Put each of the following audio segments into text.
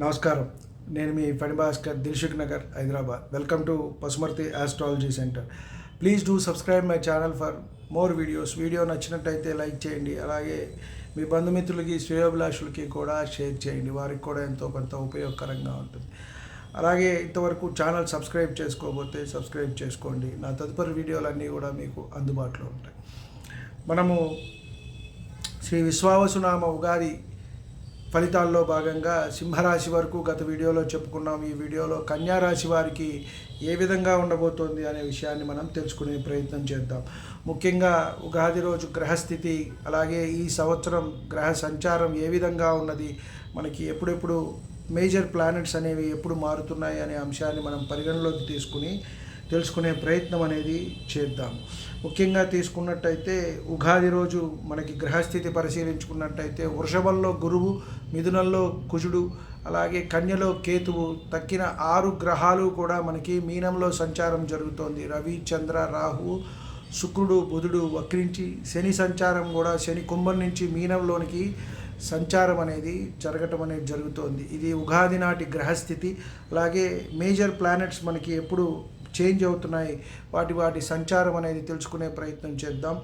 నమస్కారం. నేను మీ Phani Bhaskar Dilsukh Nagar Hyderabad. Welcome to Pasumarthi astrology centre please do subscribe my channel for more videos video నచ్చినట్టయితే like చేయండి. అలాగే మీ బంధుమిత్రులకి శ్రేయోభిలాషులకి కూడా share చేయండి. వారికి కూడా ఎంతో కొంత ఉపయోగకరంగా ఉంటుంది. అలాగే ఇంతవరకు ఛానల్ సబ్స్క్రైబ్ చేసుకోకపోతే సబ్స్క్రైబ్ చేసుకోండి. నా తదుపరి వీడియోలన్నీ కూడా మీకు అందుబాటులో ఉంటాయి. మనము శ్రీ విశ్వావసునామ ఉగాది ఫలితాల్లో భాగంగా సింహరాశి వరకు గత వీడియోలో చెప్పుకున్నాం. ఈ వీడియోలో కన్యా రాశి వారికి ఏ విధంగా ఉండబోతోంది అనే విషయాన్ని మనం తెలుసుకునే ప్రయత్నం చేద్దాం. ముఖ్యంగా ఉగాది రోజు గ్రహస్థితి అలాగే ఈ సంవత్సరం గ్రహ సంచారం ఏ విధంగా ఉన్నది మనకి ఎప్పుడెప్పుడు మేజర్ ప్లానెట్స్ అనేవి ఎప్పుడు మారుతున్నాయి అనే అంశాన్ని మనం పరిగణలోకి తీసుకుని తెలుసుకునే ప్రయత్నం అనేది చేద్దాం. ముఖ్యంగా తీసుకున్నట్టయితే ఉగాది రోజు మనకి గ్రహస్థితి పరిశీలించుకున్నట్టయితే వృషభంలో గురువు మిథునంలో కుజుడు అలాగే కన్యలో కేతువు తక్కిన ఆరు గ్రహాలు కూడా మనకి మీనంలో సంచారం జరుగుతోంది. రవి చంద్ర రాహు శుక్రుడు బుధుడు వక్రించి శని సంచారం కూడా శని కుంభం నుంచి మీనంలోనికి సంచారం అనేది జరగటం అనేది జరుగుతోంది. ఇది ఉగాది నాటి గ్రహస్థితి. అలాగే మేజర్ ప్లానెట్స్ మనకి ఎప్పుడు చేంజ్ అవుతున్నాయి వాటి వాటి సంచారం అనేది తెలుసుకునే ప్రయత్నం చేద్దాం.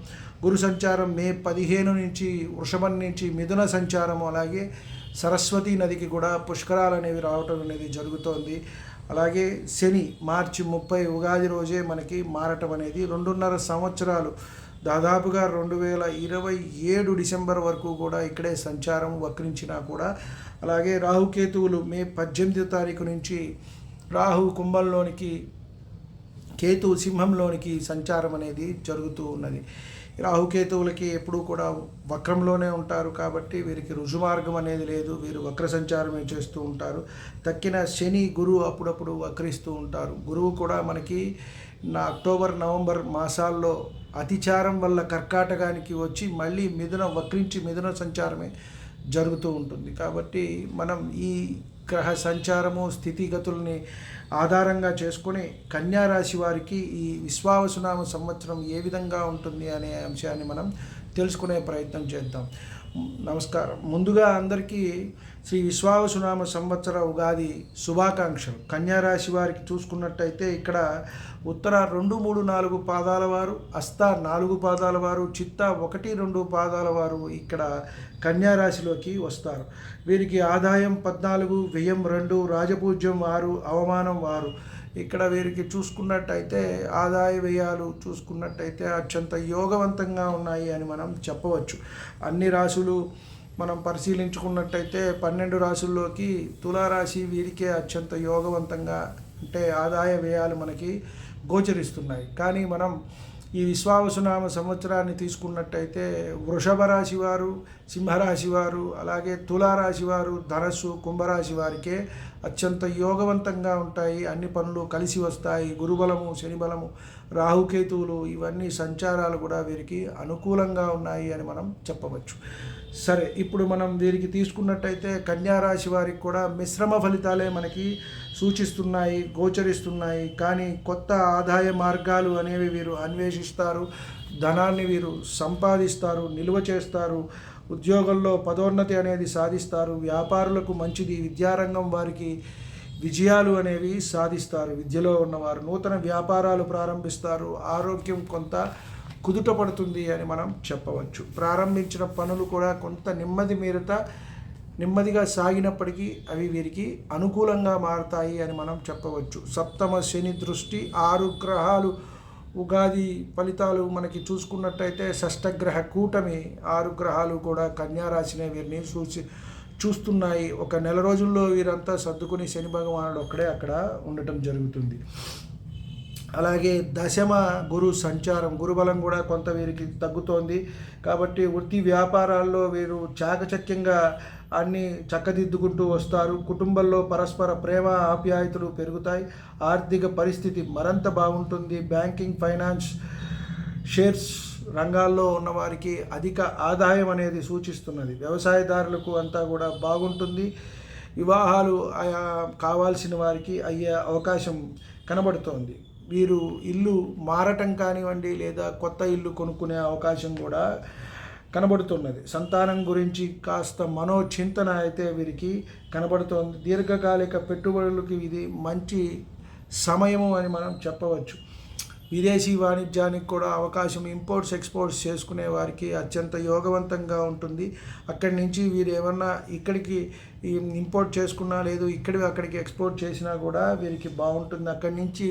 గురు సంచారం మే పదిహేను నుంచి వృషభం నుంచి మిథున సంచారం అలాగే సరస్వతి నదికి కూడా పుష్కరాలు అనేవి రావటం అనేది జరుగుతోంది. అలాగే శని మార్చి ముప్పై ఉగాది రోజే మనకి మారటం అనేది రెండున్నర సంవత్సరాలు. దాదాపుగా రెండు వేల ఇరవై ఏడు డిసెంబర్ వరకు కూడా ఇక్కడే సంచారం వక్రించినా కూడా. అలాగే రాహుకేతువులు మే పద్దెనిమిదో తారీఖు నుంచి రాహు కుంభంలోనికి కేతు సింహంలోనికి సంచారం అనేది జరుగుతూ ఉన్నది. రాహుకేతువులకి ఎప్పుడూ కూడా వక్రంలోనే ఉంటారు కాబట్టి వీరికి రుజుమార్గం అనేది లేదు. వీరు వక్ర సంచారమే చేస్తూ ఉంటారు. తక్కిన శని గురువు అప్పుడప్పుడు వక్రిస్తూ ఉంటారు. గురువు కూడా మనకి నా అక్టోబర్ నవంబర్ మాసాల్లో అతిచారం వల్ల కర్కాటకానికి వచ్చి మళ్ళీ మిథున వక్రించి మిథున సంచారమే జరుగుతూ ఉంటుంది. కాబట్టి మనం ఈ గ్రహ సంచారము స్థితిగతుల్ని ఆధారంగా చేసుకుని కన్యారాశి వారికి ఈ విశ్వావసునామ సంవత్సరం ఏ విధంగా ఉంటుంది అనే అంశాన్ని మనం తెలుసుకునే ప్రయత్నం చేద్దాం. నమస్కారం. ముందుగా అందరికీ శ్రీ విశ్వావసునామ సంవత్సర ఉగాది శుభాకాంక్షలు. కన్యారాశి వారికి చూసుకున్నట్టయితే ఇక్కడ ఉత్తర రెండు మూడు నాలుగు పాదాల వారు అస్త నాలుగు పాదాల వారు చిత్త ఒకటి రెండు పాదాల వారు ఇక్కడ కన్యారాశిలోకి వస్తారు. వీరికి ఆదాయం పద్నాలుగు వ్యయం రెండు రాజపూజ్యం ఆరు అవమానం వారు ఇక్కడ వీరికి చూసుకున్నట్టయితే ఆదాయ వ్యయాలు చూసుకున్నట్టయితే అత్యంత యోగవంతంగా ఉన్నాయి అని మనం చెప్పవచ్చు. అన్ని రాశులు మనం పరిశీలించుకున్నట్టయితే పన్నెండు రాశుల్లోకి తులారాశి వీరికే అత్యంత యోగవంతంగా అంటే ఆదాయ వ్యయాలు మనకి గోచరిస్తున్నాయి. కానీ మనం ఈ విశ్వావసునామ సంవత్సరాన్ని తీసుకున్నట్టయితే వృషభ రాశి వారు సింహరాశి వారు అలాగే తులారాశి వారు ధనస్సు కుంభరాశి వారికే అత్యంత యోగవంతంగా ఉంటాయి. అన్ని పనులు కలిసి వస్తాయి. గురుబలము శనిబలము రాహుకేతువులు ఇవన్నీ సంచారాలు కూడా వీరికి అనుకూలంగా ఉన్నాయి అని మనం చెప్పవచ్చు. సరే ఇప్పుడు మనం వీరికి తీసుకున్నట్టయితే కన్యా రాశి వారికి కూడా మిశ్రమ ఫలితాలే మనకి సూచిస్తున్నాయి గోచరిస్తున్నాయి. కానీ కొత్త ఆదాయ మార్గాలు అనేవి వీరు అన్వేషిస్తారు. ధనాన్ని వీరు సంపాదిస్తారు నిల్వ చేస్తారు. ఉద్యోగంలో పదోన్నతి అనేది సాధిస్తారు వ్యాపారులకు మంచిది విద్యారంగం వారికి విజయాలు అనేవి సాధిస్తారు. విద్యలో ఉన్నవారు నూతన వ్యాపారాలు ప్రారంభిస్తారు ఆరోగ్యం కొంత కుదుట పడుతుంది అని మనం చెప్పవచ్చు. ప్రారంభించిన పనులు కూడా కొంత నెమ్మది మీరత నెమ్మదిగా సాగినప్పటికీ అవి వీరికి అనుకూలంగా మారతాయి అని మనం చెప్పవచ్చు. సప్తమ శని దృష్టి ఆరు గ్రహాలు ఉగాది ఫలితాలు మనకి చూసుకున్నట్టయితే షష్టగ్రహ కూటమి ఆరు గ్రహాలు కూడా కన్యారాశినే వీరిని సూచి చూస్తున్నాయి. ఒక నెల రోజుల్లో వీరంతా సర్దుకుని శని భగవానుడు ఒక్కడే అక్కడ ఉండటం జరుగుతుంది. అలాగే దశమ గురు సంచారం గురుబలం కూడా కొంత వీరికి తగ్గుతోంది. కాబట్టి వృత్తి వ్యాపారాల్లో వీరు చాకచక్యంగా అన్ని చక్కదిద్దుకుంటూ వస్తారు. కుటుంబంలో పరస్పర ప్రేమ ఆప్యాయతలు పెరుగుతాయి. ఆర్థిక పరిస్థితి మరింత బాగుంటుంది. బ్యాంకింగ్ ఫైనాన్స్ షేర్స్ రంగాల్లో ఉన్నవారికి అధిక ఆదాయం అనేది సూచిస్తున్నది. వ్యవసాయదారులకు అంతా కూడా బాగుంటుంది. వివాహాలు కావాల్సిన వారికి అయ్యే అవకాశం కనబడుతోంది. వీరు ఇల్లు మారటం కానివ్వండి లేదా కొత్త ఇల్లు కొనుక్కునే అవకాశం కూడా కనబడుతున్నది. సంతానం గురించి కాస్త మనోచింతన అయితే వీరికి కనబడుతోంది. దీర్ఘకాలిక పెట్టుబడులకి ఇది మంచి సమయము అని మనం చెప్పవచ్చు. విదేశీ వాణిజ్యానికి కూడా అవకాశం ఇంపోర్ట్స్ ఎక్స్పోర్ట్స్ చేసుకునే వారికి అత్యంత యోగవంతంగా ఉంటుంది. అక్కడి నుంచి వీరు ఏమన్నా ఇక్కడికి ఇంపోర్ట్ చేసుకున్నా లేదు ఇక్కడికి అక్కడికి ఎక్స్పోర్ట్ చేసినా కూడా వీరికి బాగుంటుంది. అక్కడి నుంచి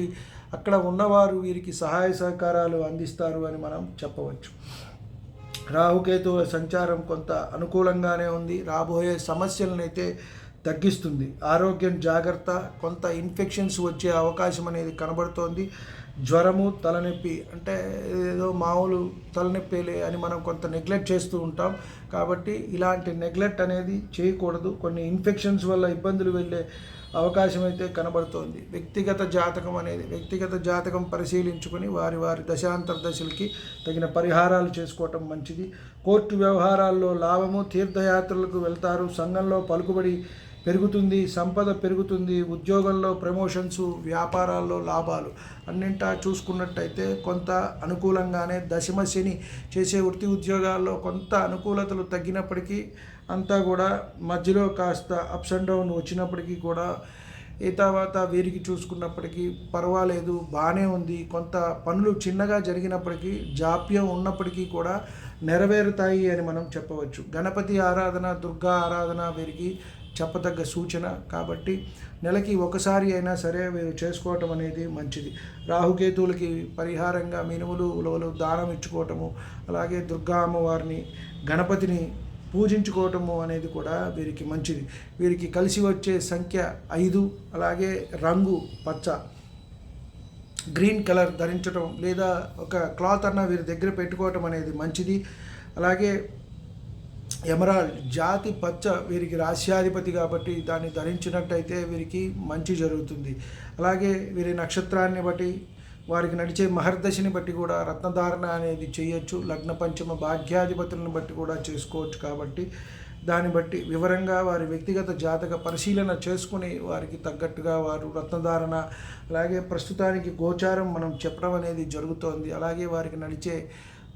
అక్కడ ఉన్నవారు వీరికి సహాయ సహకారాలు అందిస్తారు అని మనం చెప్పవచ్చు. రాహుకేతు సంచారం కొంత అనుకూలంగానే ఉంది. రాబోయే సమస్యలనైతే అయితే తగ్గిస్తుంది. ఆరోగ్యం జాగ్రత్త కొంత ఇన్ఫెక్షన్స్ వచ్చే అవకాశం అనేది కనబడుతోంది. జ్వరము తలనొప్పి అంటే ఏదో మామూలు తలనొప్పిలే అని మనం కొంత నెగ్లెక్ట్ చేస్తూ ఉంటాం. కాబట్టి ఇలాంటి నెగ్లెక్ట్ అనేది చేయకూడదు. కొన్ని ఇన్ఫెక్షన్స్ వల్ల ఇబ్బందులు వెళ్ళే అవకాశం అయితే కనబడుతోంది. వ్యక్తిగత జాతకం అనేది వ్యక్తిగత జాతకం పరిశీలించుకొని వారి వారి దశాంతర దశలకి తగిన పరిహారాలు చేసుకోవటం మంచిది. కోర్టు వ్యవహారాల్లో లాభము తీర్థయాత్రలకు వెళ్తారు. సంఘంలో పలుకుబడి పెరుగుతుంది సంపద పెరుగుతుంది ఉద్యోగంలో ప్రమోషన్స్ వ్యాపారాల్లో లాభాలు. అన్నింటా చూసుకున్నట్టయితే కొంత అనుకూలంగానే దశమ శని చేసే వృత్తి ఉద్యోగాల్లో కొంత అనుకూలతలు తగ్గినప్పటికీ అంతా కూడా మధ్యలో కాస్త అప్స్ అండ్ డౌన్ వచ్చినప్పటికీ కూడా ఈ తర్వాత వీరికి చూసుకున్నప్పటికీ పర్వాలేదు బాగానే ఉంది. కొంత పనులు చిన్నగా జరిగినప్పటికీ జాప్యం ఉన్నప్పటికీ కూడా నెరవేరుతాయి అని మనం చెప్పవచ్చు. గణపతి ఆరాధన దుర్గా ఆరాధన వీరికి చెప్పదగ్గ సూచన కాబట్టి నెలకి ఒకసారి అయినా సరే మీరు చేసుకోవటం అనేది మంచిది. రాహుకేతువులకి పరిహారంగా మినుములు ఉలవలు దానం ఇచ్చుకోవటము అలాగే దుర్గా అమ్మవారిని గణపతిని పూజించుకోవటము అనేది కూడా వీరికి మంచిది. వీరికి కలిసి వచ్చే సంఖ్య ఐదు అలాగే రంగు పచ్చ. గ్రీన్ కలర్ ధరించడం లేదా ఒక క్లాత్ అన్న వీరి దగ్గర పెట్టుకోవటం అనేది మంచిది. అలాగే ఎమరాల్డ్ జాతి పచ్చ వీరికి రాశ్యాధిపతి కాబట్టి దాన్ని ధరించినట్టయితే వీరికి మంచి జరుగుతుంది. అలాగే వీరి నక్షత్రాన్ని బట్టి వారికి నడిచే మహర్దశని బట్టి కూడా రత్నధారణ అనేది చేయొచ్చు. లగ్న పంచమ భాగ్యాధిపతులను బట్టి కూడా చేసుకోవచ్చు కాబట్టి దాన్ని బట్టి వివరంగా వారి వ్యక్తిగత జాతక పరిశీలన చేసుకుని వారికి తగ్గట్టుగా వారు రత్నధారణ అలాగే ప్రస్తుతానికి గోచారం మనం చెప్పడం అనేది జరుగుతోంది. అలాగే వారికి నడిచే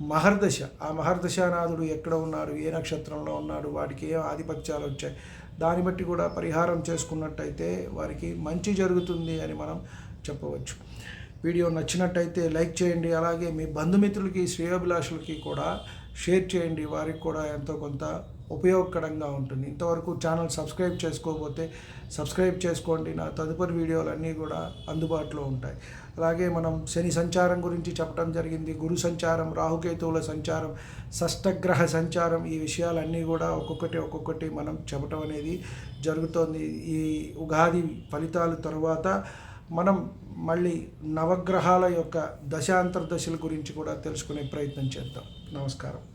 మహర్దశ. ఆ మహర్దశానాథుడు ఎక్కడ ఉన్నాడు? ఏ నక్షత్రంలో ఉన్నాడు? వాటికి ఏ ఆధిపత్యాలు వచ్చాయి? దాన్ని బట్టి కూడా పరిహారం చేసుకున్నట్టయితే వారికి మంచి జరుగుతుంది అని మనం చెప్పవచ్చు. వీడియో నచ్చినట్టయితే లైక్ చేయండి. అలాగే మీ బంధుమిత్రులకి శ్రేయోభిలాషులకి కూడా షేర్ చేయండి. వారికి కూడా ఎంతో కొంత ఉపయోగకరంగా ఉంటుంది. ఇంతవరకు ఛానల్ సబ్స్క్రైబ్ చేసుకోకపోతే సబ్స్క్రైబ్ చేసుకోండి. నా తదుపరి వీడియోలు అన్నీ కూడా అందుబాటులో ఉంటాయి. అలాగే మనం శని సంచారం గురించి చెప్పడం జరిగింది. గురు సంచారం రాహుకేతువుల సంచారం షష్టగ్రహ సంచారం ఈ విషయాలన్నీ కూడా ఒక్కొక్కటి ఒక్కొక్కటి మనం చెప్పటం అనేది జరుగుతోంది. ఈ ఉగాది ఫలితాలు తరువాత మనం మళ్ళీ నవగ్రహాల యొక్క దశాంతర దశల గురించి కూడా తెలుసుకునే ప్రయత్నం చేద్దాం. నమస్కారం.